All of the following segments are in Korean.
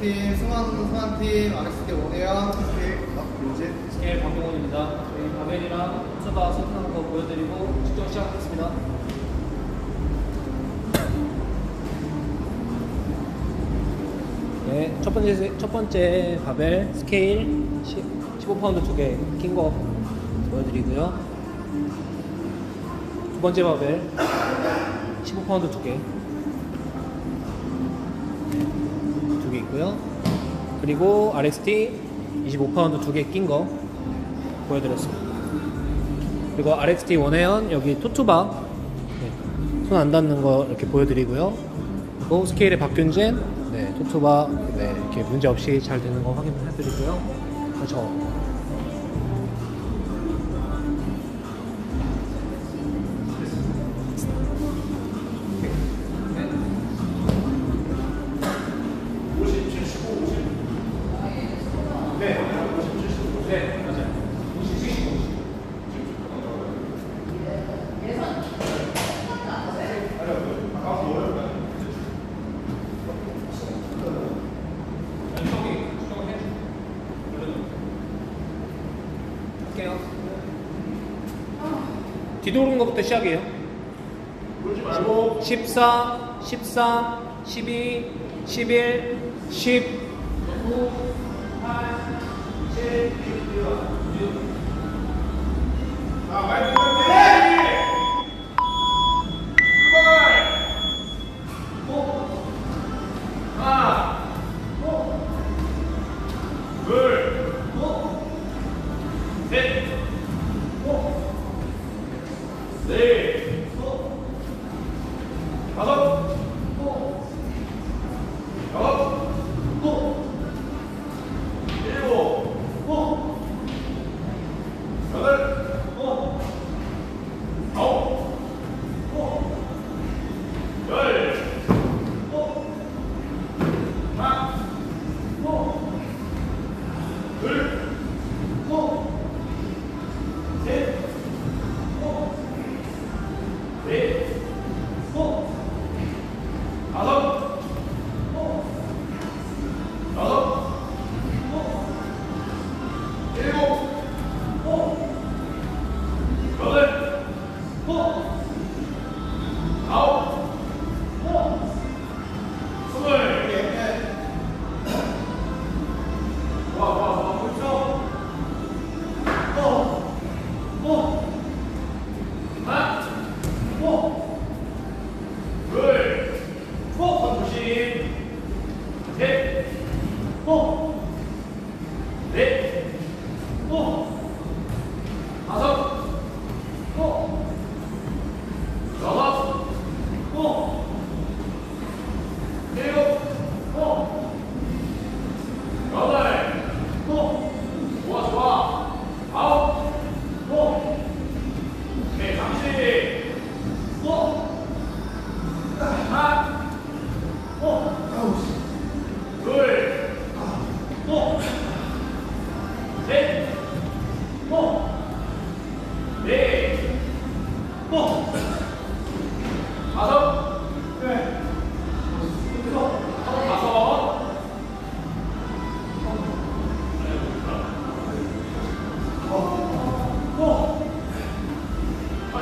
팀 승환 승환팀 RST 원혜연 팀 박효진 스케일 박용훈입니다. 저희 바벨이랑 수바 선택하는 거 보여드리고 측정 시작하겠습니다. 네, 첫 번째 첫 번째 바벨 스케일 10, 15파운드 두 개 낀 거 보여드리고요. 두 번째 바벨 15파운드 두 개. 있고요. 그리고 RXT 25파운드 두 개 낀 거 보여드렸습니다. 그리고 RXT 원회원 여기 토투바 네, 손안 닿는 거 이렇게 보여드리고요. 그리고 스케일의 박균진 네, 토투바 네, 이렇게 문제 없이 잘 되는 거 확인해드리고요. 그 뒤도는 것부터 시작이에요. 14, 13, 12, 11, 10, 9, 8, 7, 6, 6. 礼礼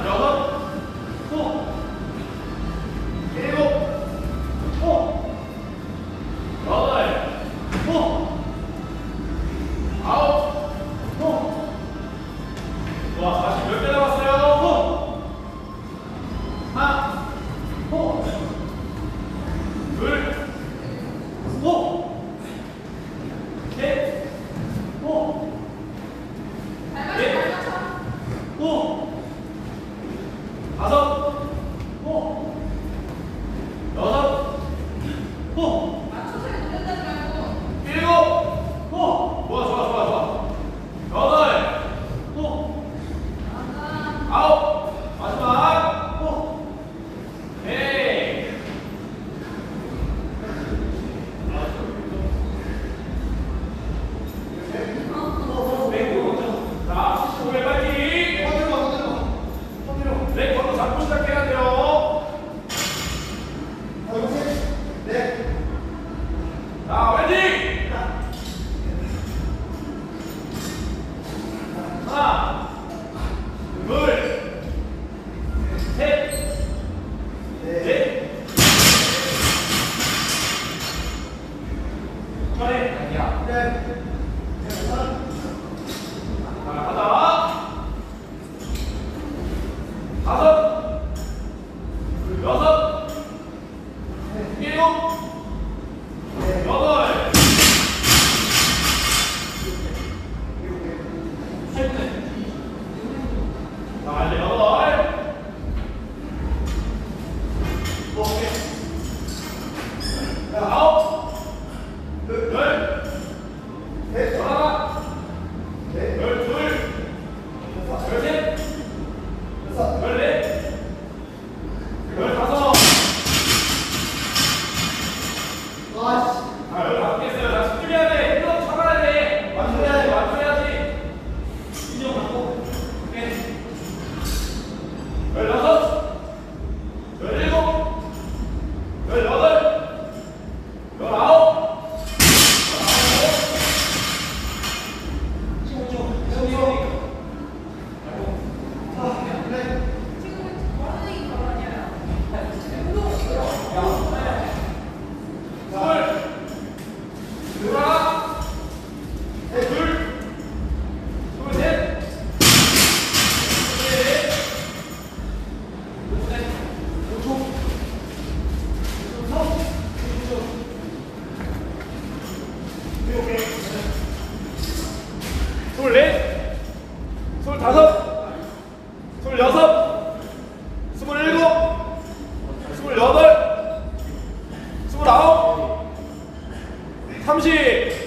잡고 对很好。对。30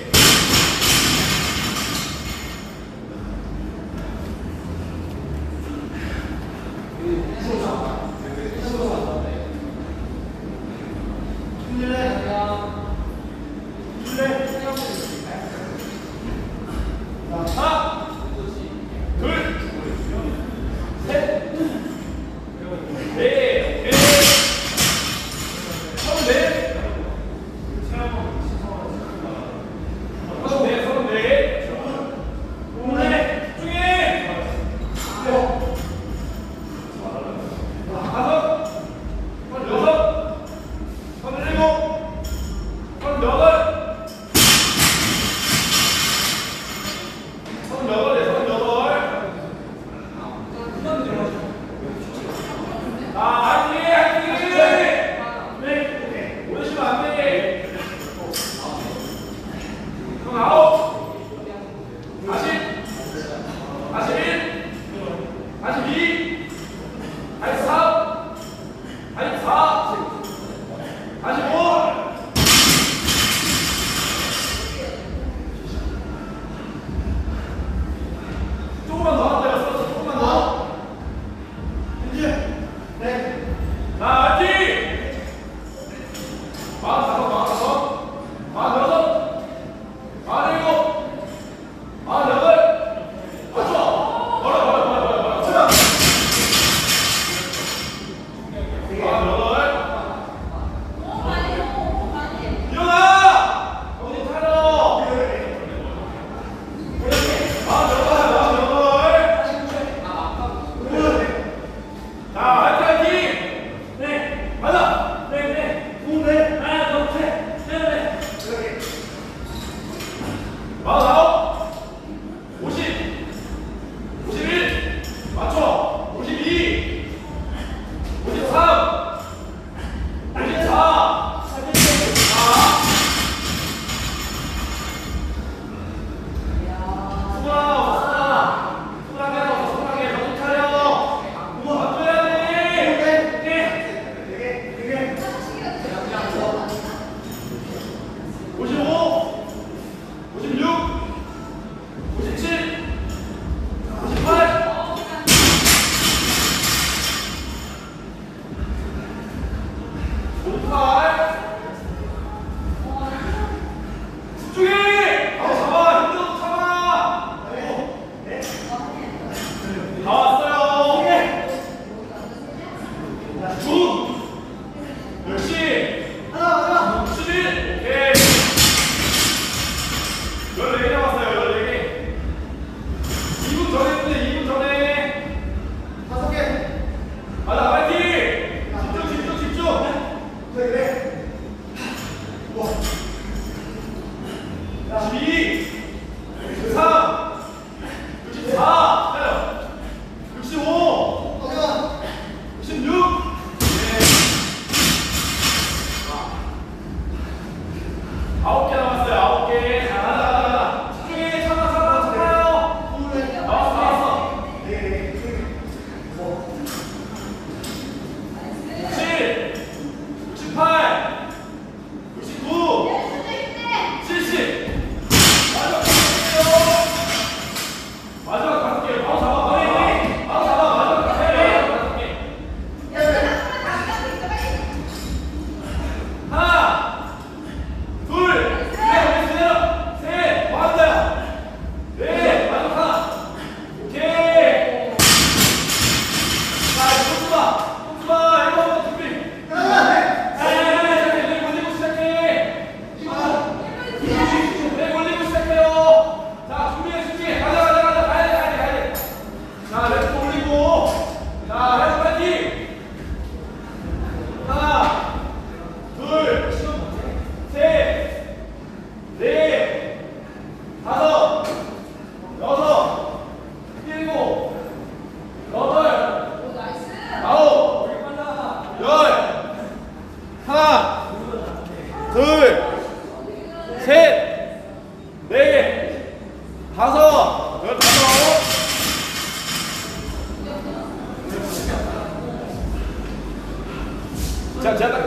자, 제가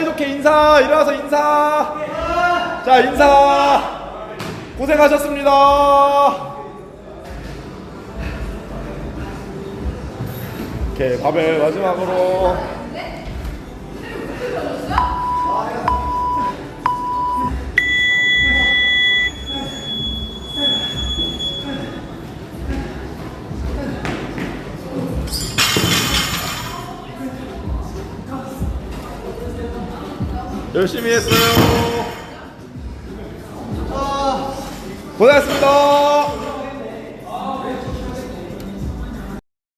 사이좋게 인사 일어나서 인사. 자 인사. 고생하셨습니다. 오케이 바벨 마지막으로 열심히 했어요. 고생하셨습니다